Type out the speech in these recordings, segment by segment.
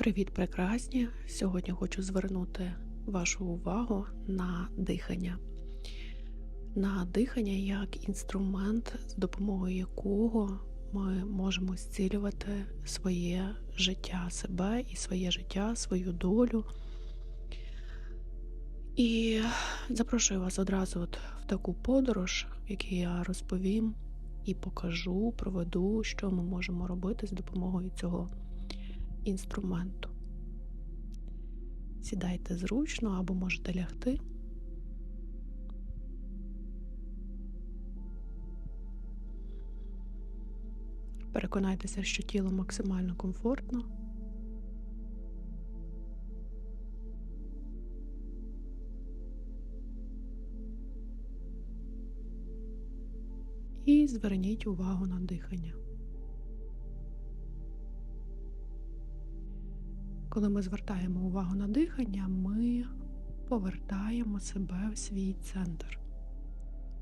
Привіт, прекрасні! Сьогодні хочу звернути вашу увагу на дихання. На дихання як інструмент, з допомогою якого ми можемо зцілювати своє життя, себе і своє життя, свою долю. І запрошую вас одразу от в таку подорож, в якій я розповім і покажу, проведу, що ми можемо робити з допомогою цього інструменту. Сідайте зручно або можете лягти. Переконайтеся, що тіло максимально комфортно. І зверніть увагу на дихання. Коли ми звертаємо увагу на дихання, ми повертаємо себе в свій центр.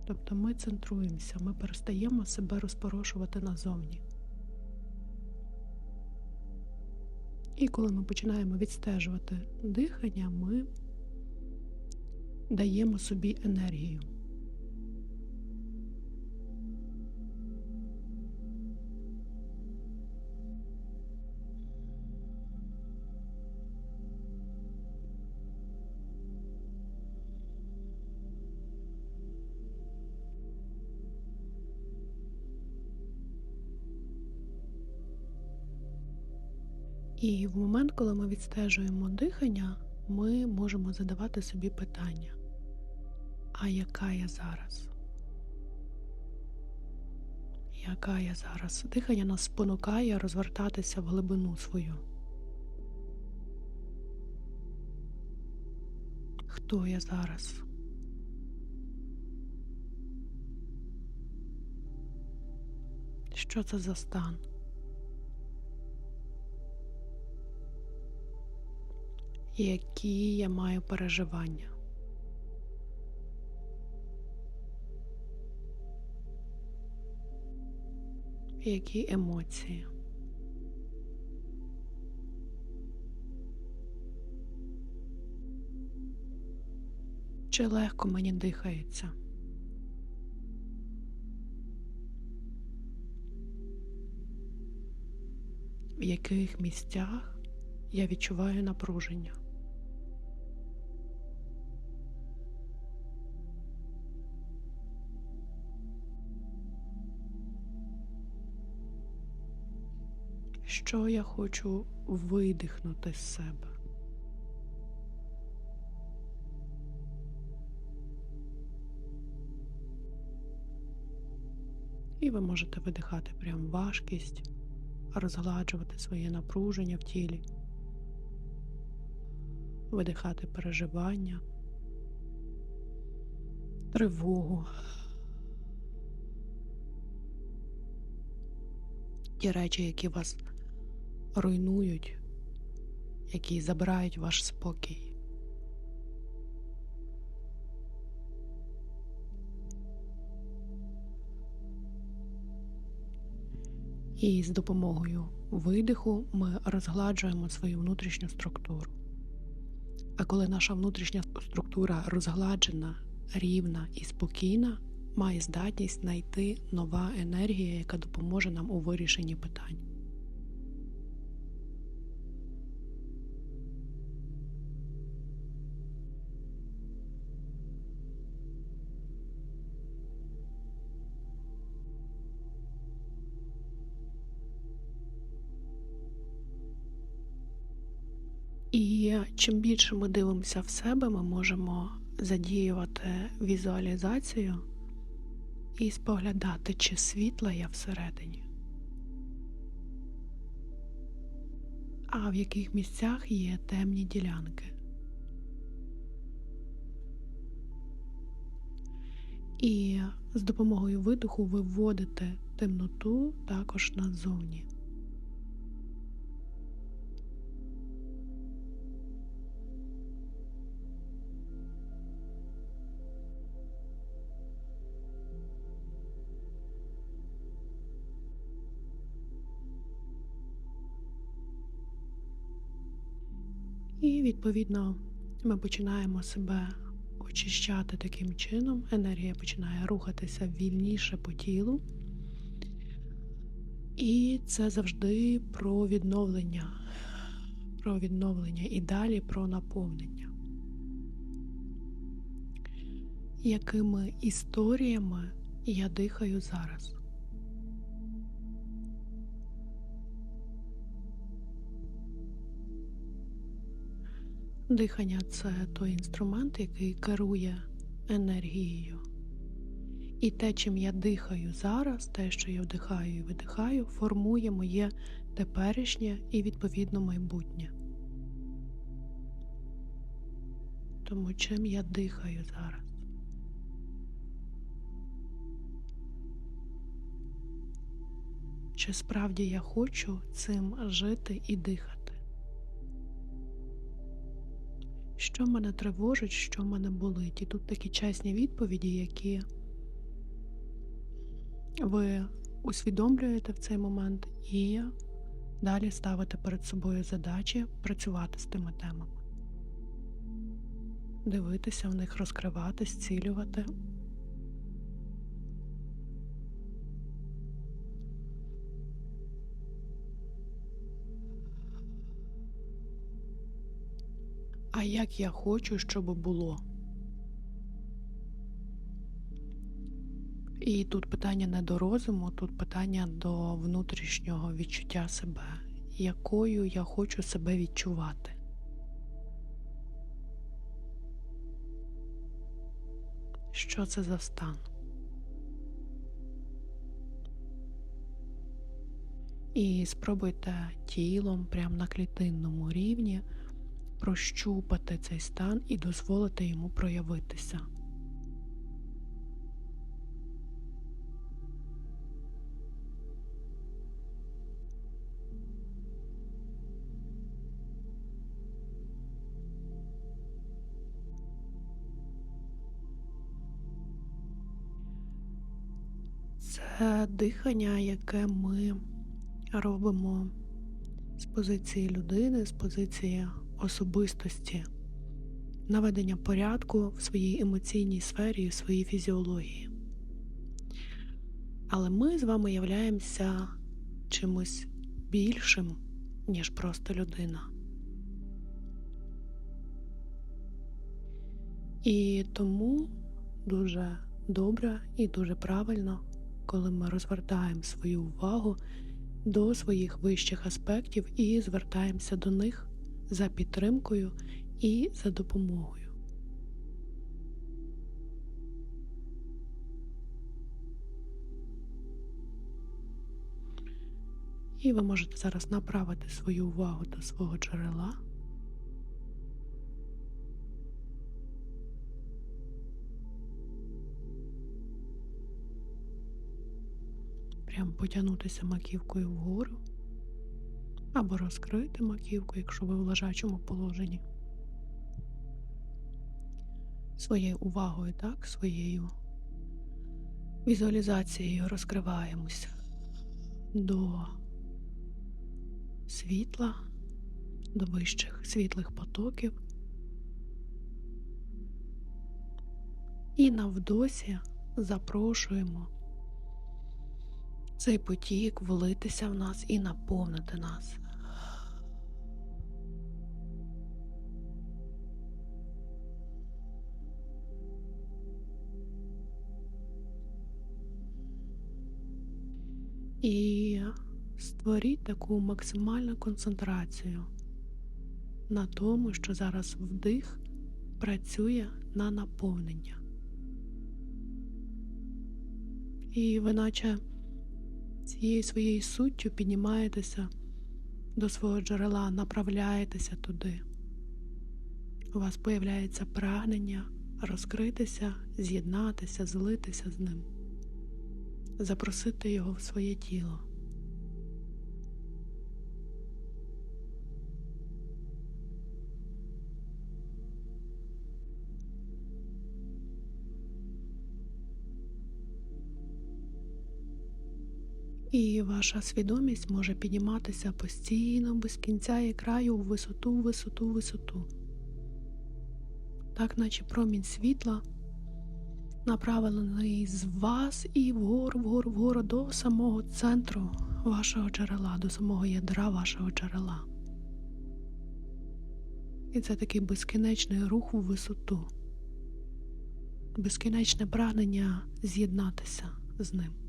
Тобто ми центруємося, ми перестаємо себе розпорошувати назовні. І коли ми починаємо відстежувати дихання, ми даємо собі енергію. І в момент, коли ми відстежуємо дихання, ми можемо задавати собі питання, а яка я зараз? Яка я зараз? Дихання нас спонукає розвертатися в глибину свою. Хто я зараз? Що це за стан? Які я маю переживання. Які емоції. Чи легко мені дихається? В яких місцях я відчуваю напруження? Що я хочу видихнути з себе. І ви можете видихати прям важкість, розгладжувати своє напруження в тілі, видихати переживання, тривогу. Ті речі, які вас руйнують, які забирають ваш спокій. І з допомогою видиху ми розгладжуємо свою внутрішню структуру. А коли наша внутрішня структура розгладжена, рівна і спокійна, має здатність знайти нова енергія, яка допоможе нам у вирішенні питань. Чим більше ми дивимося в себе, ми можемо задіювати візуалізацію і споглядати, чи світла я всередині, а в яких місцях є темні ділянки. І з допомогою видиху виводите темноту також назовні. І, відповідно, ми починаємо себе очищати таким чином. Енергія починає рухатися вільніше по тілу. І це завжди про відновлення, про відновлення і далі про наповнення. Якими історіями я дихаю зараз? Дихання це той інструмент, який керує енергією. І те, чим я дихаю зараз, те, що я вдихаю і видихаю, формує моє теперішнє і відповідно майбутнє. Тому чим я дихаю зараз? Чи справді я хочу цим жити і дихати? Що мене тривожить, що мене болить? І тут такі чесні відповіді, які ви усвідомлюєте в цей момент і далі ставите перед собою задачі працювати з тими темами, дивитися в них, розкривати, зцілювати. А як я хочу, щоб було? І тут питання не до розуму, тут питання до внутрішнього відчуття себе, якою я хочу себе відчувати. Що це за стан? І спробуйте тілом прямо на клітинному рівні прощупати цей стан і дозволити йому проявитися. Це дихання, яке ми робимо з позиції людини, з позиції особистості, наведення порядку в своїй емоційній сфері, і в своїй фізіології. Але ми з вами являємося чимось більшим, ніж просто людина. І тому дуже добре і дуже правильно, коли ми розвертаємо свою увагу до своїх вищих аспектів і звертаємося до них за підтримкою і за допомогою. І ви можете зараз направити свою увагу до свого джерела. Прямо потягнутися маківкою вгору або розкрити маківку, якщо ви в лежачому положенні. Своєю увагою, так, своєю візуалізацією розкриваємося до світла, до вищих світлих потоків. І навдосі запрошуємо цей потік влитися в нас і наповнити нас. І створіть таку максимальну концентрацію на тому, що зараз вдих працює на наповнення. І ви наче цією своєю суттю піднімаєтеся до свого джерела, направляєтеся туди. У вас появляється прагнення розкритися, з'єднатися, злитися з ним, запросити його в своє тіло. І ваша свідомість може підніматися постійно, без кінця і краю в висоту, висоту, висоту. Так, наче промінь світла, направлений з вас і вгору, вгору, вгору до самого центру вашого джерела, до самого ядра вашого джерела. І це такий безкінечний рух у висоту, безкінечне прагнення з'єднатися з ним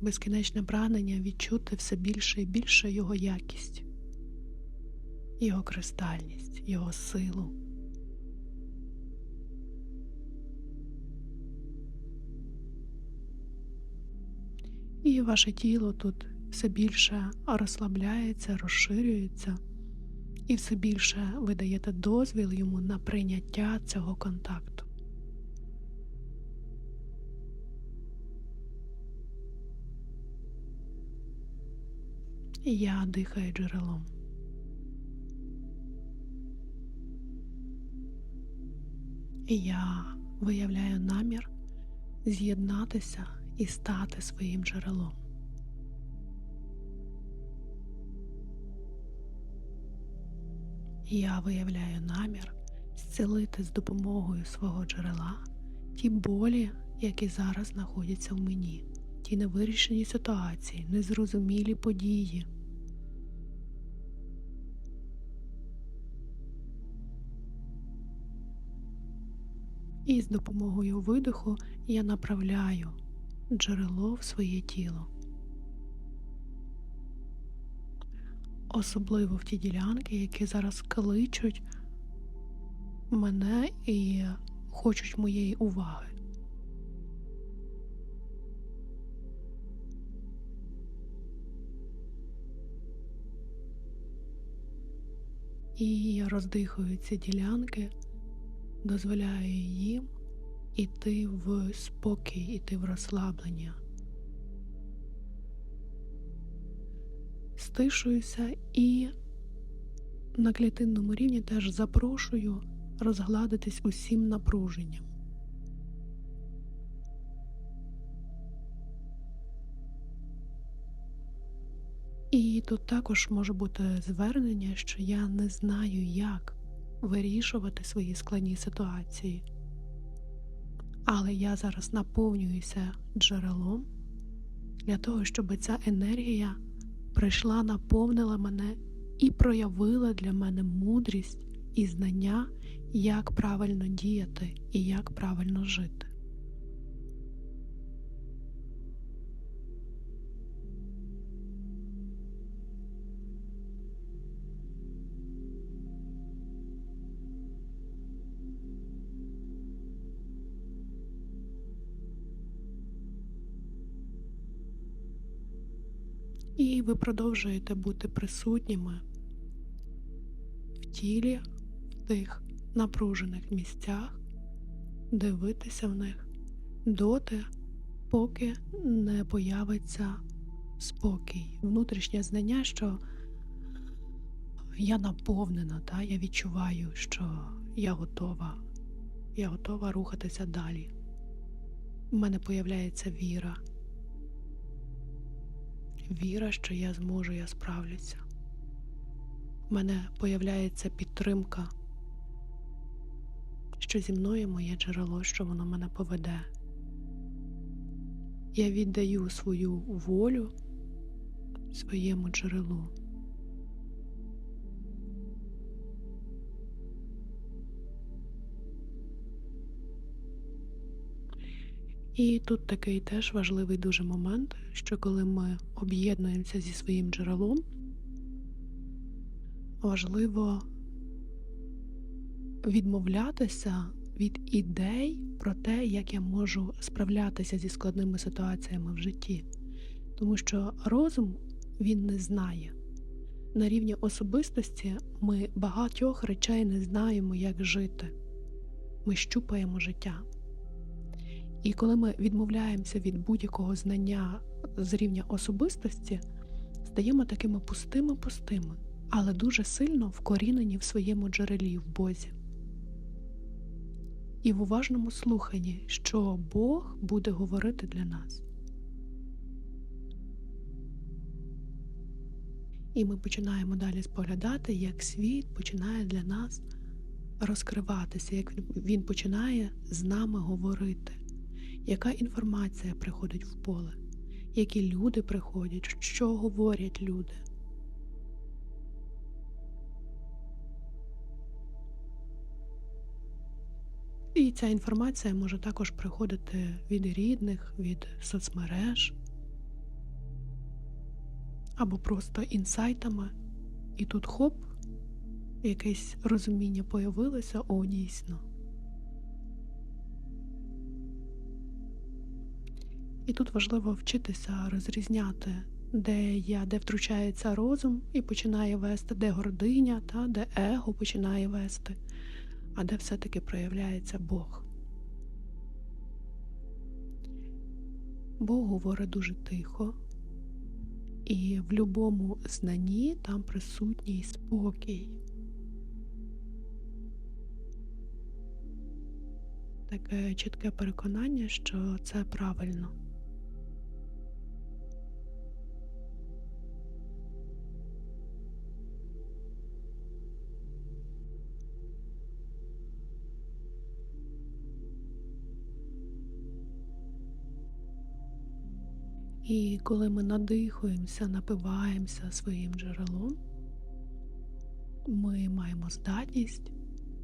безкінечне прагнення відчути все більше і більше його якість, його кристальність, його силу. І ваше тіло тут все більше розслабляється, розширюється, і все більше ви даєте дозвіл йому на прийняття цього контакту. Я дихаю джерелом. Я виявляю намір з'єднатися і стати своїм джерелом. Я виявляю намір зцілити з допомогою свого джерела ті болі, які зараз знаходяться в мені ті невирішені ситуації, незрозумілі події. І з допомогою видиху я направляю джерело в своє тіло. Особливо в ті ділянки, які зараз кличуть мене і хочуть моєї уваги. І я роздихую ці ділянки, дозволяю їм іти в спокій, іти в розслаблення. Стишуюся і на клітинному рівні теж запрошую розгладитись усім напруженням. Тут також може бути звернення, що я не знаю, як вирішувати свої складні ситуації. Але я зараз наповнююся джерелом для того, щоб ця енергія прийшла, наповнила мене і проявила для мене мудрість і знання, як правильно діяти і як правильно жити. Ви продовжуєте бути присутніми в тілі, в тих напружених місцях, дивитися в них доти, поки не появиться спокій, внутрішнє знання, що я наповнена, та? я відчуваю, що я готова, я готова рухатися далі. У мене появляється віра віра, що я зможу, я справлюся. У мене появляється підтримка, що зі мною моє джерело, що воно мене поведе. Я віддаю свою волю своєму джерелу. І тут такий теж важливий дуже момент, що коли ми об'єднуємося зі своїм джерелом, важливо відмовлятися від ідей про те, як я можу справлятися зі складними ситуаціями в житті. Тому що розум він не знає. На рівні особистості ми багатьох речей не знаємо, як жити. Ми щупаємо життя. І коли ми відмовляємося від будь-якого знання з рівня особистості, стаємо такими пустими-пустими, але дуже сильно вкорінені в своєму джерелі в Бозі. І в уважному слуханні, що Бог буде говорити для нас. І ми починаємо далі споглядати, як світ починає для нас розкриватися, як він починає з нами говорити яка інформація приходить в поле, які люди приходять, що говорять люди. І ця інформація може також приходити від рідних, від соцмереж або просто інсайтами. І тут хоп, якесь розуміння появилося, о, дійсно. І тут важливо вчитися розрізняти, де я, де втручається розум і починає вести, де гординя, та де его починає вести, а де все-таки проявляється Бог. Бог говорить дуже тихо, і в будь-якому знанні там присутній спокій. Таке чітке переконання, що це правильно. І коли ми надихуємося, напиваємося своїм джерелом, ми маємо здатність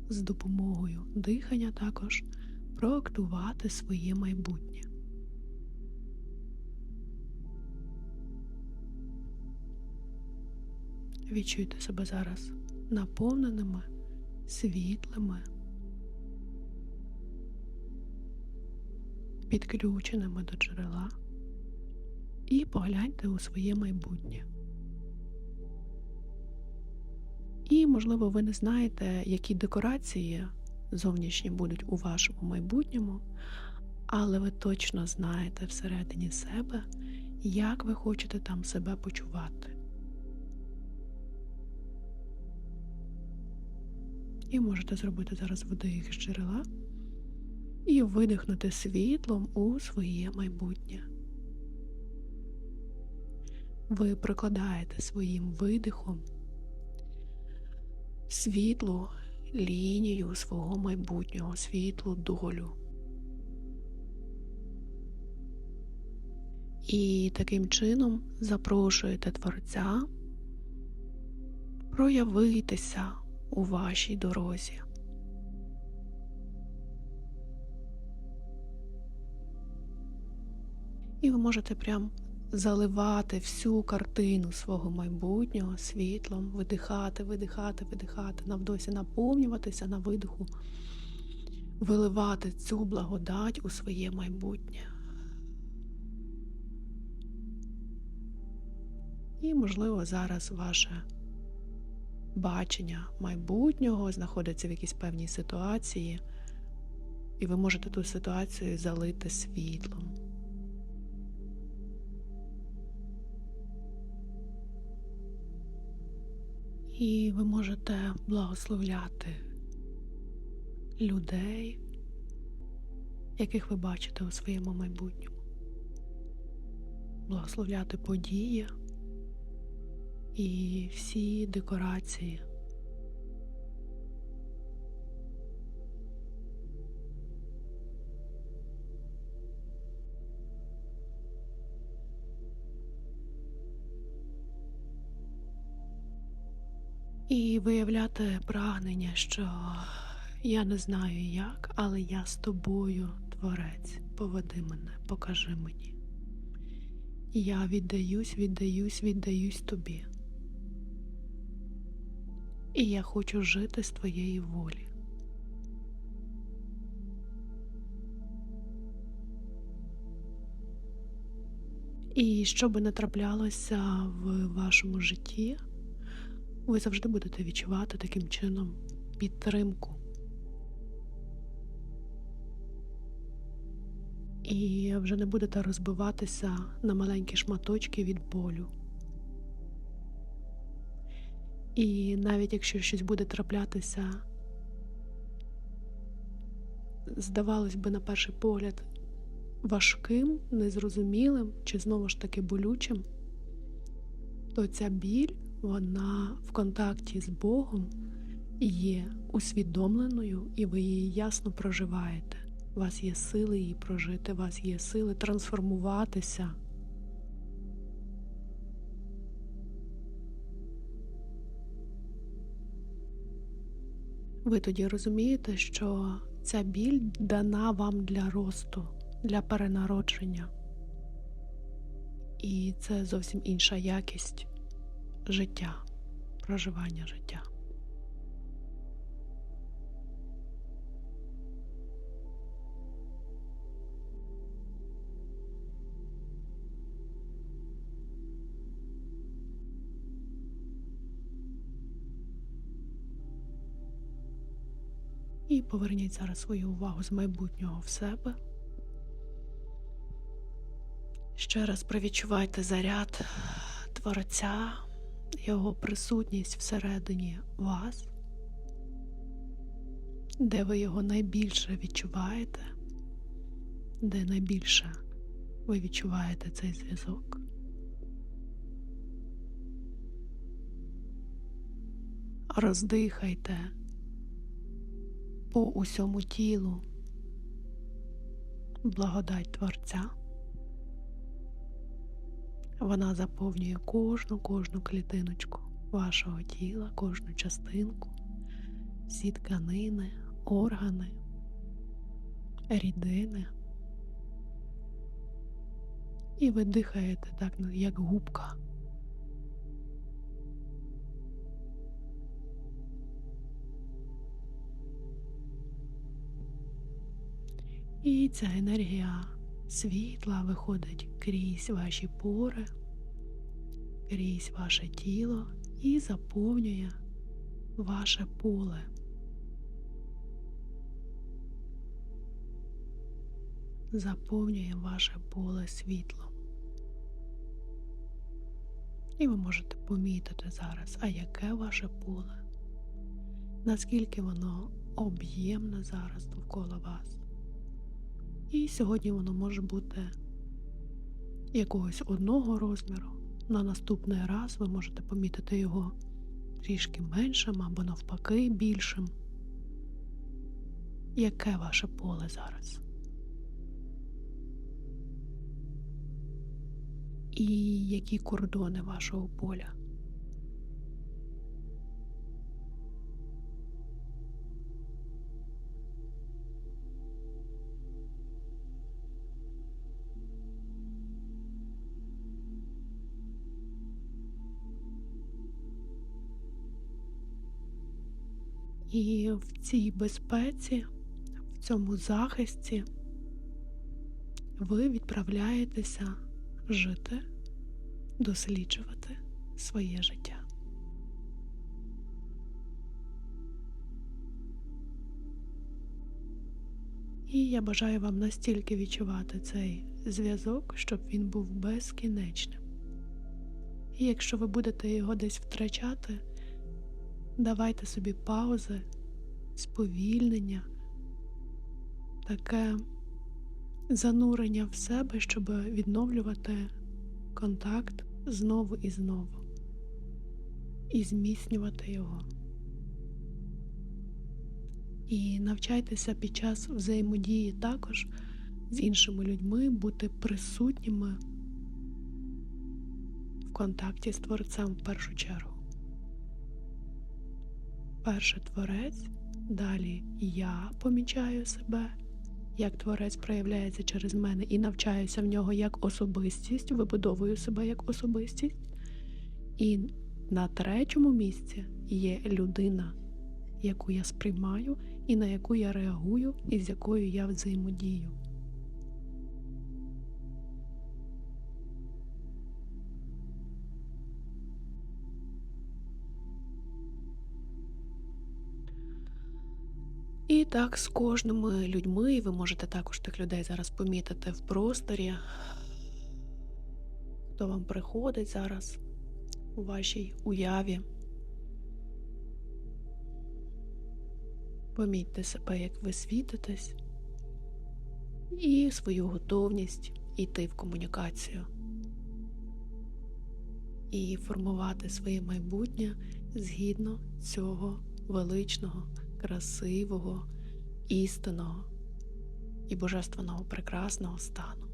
з допомогою дихання також проактувати своє майбутнє. Відчуйте себе зараз наповненими, світлими, підключеними до джерела і погляньте у своє майбутнє. І, можливо, ви не знаєте, які декорації зовнішні будуть у вашому майбутньому, але ви точно знаєте всередині себе, як ви хочете там себе почувати. І можете зробити зараз вдих з джерела і видихнути світлом у своє майбутнє. Ви прикладаєте своїм видихом світлу лінію свого майбутнього, світлу долю. І таким чином запрошуєте Творця проявитися у вашій дорозі. І ви можете прям заливати всю картину свого майбутнього світлом, видихати, видихати, видихати, навдосі наповнюватися на видиху, виливати цю благодать у своє майбутнє. І, можливо, зараз ваше бачення майбутнього знаходиться в якійсь певній ситуації, і ви можете ту ситуацію залити світлом. І ви можете благословляти людей, яких ви бачите у своєму майбутньому, благословляти події і всі декорації. І виявляти прагнення, що я не знаю як, але я з тобою, Творець, поведи мене, покажи мені. Я віддаюсь, віддаюсь, віддаюсь тобі. І я хочу жити з твоєї волі. І що би не траплялося в вашому житті, ви завжди будете відчувати таким чином підтримку. І вже не будете розбиватися на маленькі шматочки від болю. І навіть якщо щось буде траплятися, здавалось би, на перший погляд, важким, незрозумілим чи знову ж таки болючим, то ця біль вона в контакті з Богом є усвідомленою, і ви її ясно проживаєте. У вас є сили її прожити, у вас є сили трансформуватися. Ви тоді розумієте, що ця біль дана вам для росту, для перенародження. І це зовсім інша якість життя, проживання життя. І поверніть зараз свою увагу з майбутнього в себе. Ще раз провідчувайте заряд Творця, його присутність всередині вас, де ви його найбільше відчуваєте, де найбільше ви відчуваєте цей зв'язок. Роздихайте по усьому тілу благодать Творця. Вона заповнює кожну кожну клітиночку вашого тіла, кожну частинку, всі тканини, органи, рідини. І ви дихаєте так, як губка. І ця енергія світла виходить крізь ваші пори, крізь ваше тіло і заповнює ваше поле. Заповнює ваше поле світлом. І ви можете помітити зараз, а яке ваше поле, наскільки воно об'ємне зараз довкола вас. І сьогодні воно може бути якогось одного розміру. На наступний раз ви можете помітити його трішки меншим або навпаки більшим. Яке ваше поле зараз? І які кордони вашого поля? І в цій безпеці, в цьому захисті ви відправляєтеся жити, досліджувати своє життя. І я бажаю вам настільки відчувати цей зв'язок, щоб він був безкінечним. І якщо ви будете його десь втрачати, давайте собі паузи, сповільнення, таке занурення в себе, щоб відновлювати контакт знову і знову і зміцнювати його. І навчайтеся під час взаємодії також з іншими людьми бути присутніми в контакті з творцем в першу чергу. Перше творець, далі я помічаю себе, як творець проявляється через мене і навчаюся в нього як особистість, вибудовую себе як особистість. І на третьому місці є людина, яку я сприймаю і на яку я реагую, і з якою я взаємодію. І так з кожними людьми, і ви можете також тих людей зараз помітити в просторі, хто вам приходить зараз у вашій уяві. Помітьте себе, як ви світитесь, і свою готовність йти в комунікацію. і формувати своє майбутнє згідно цього величного, красивого, істинного і божественного прекрасного стану.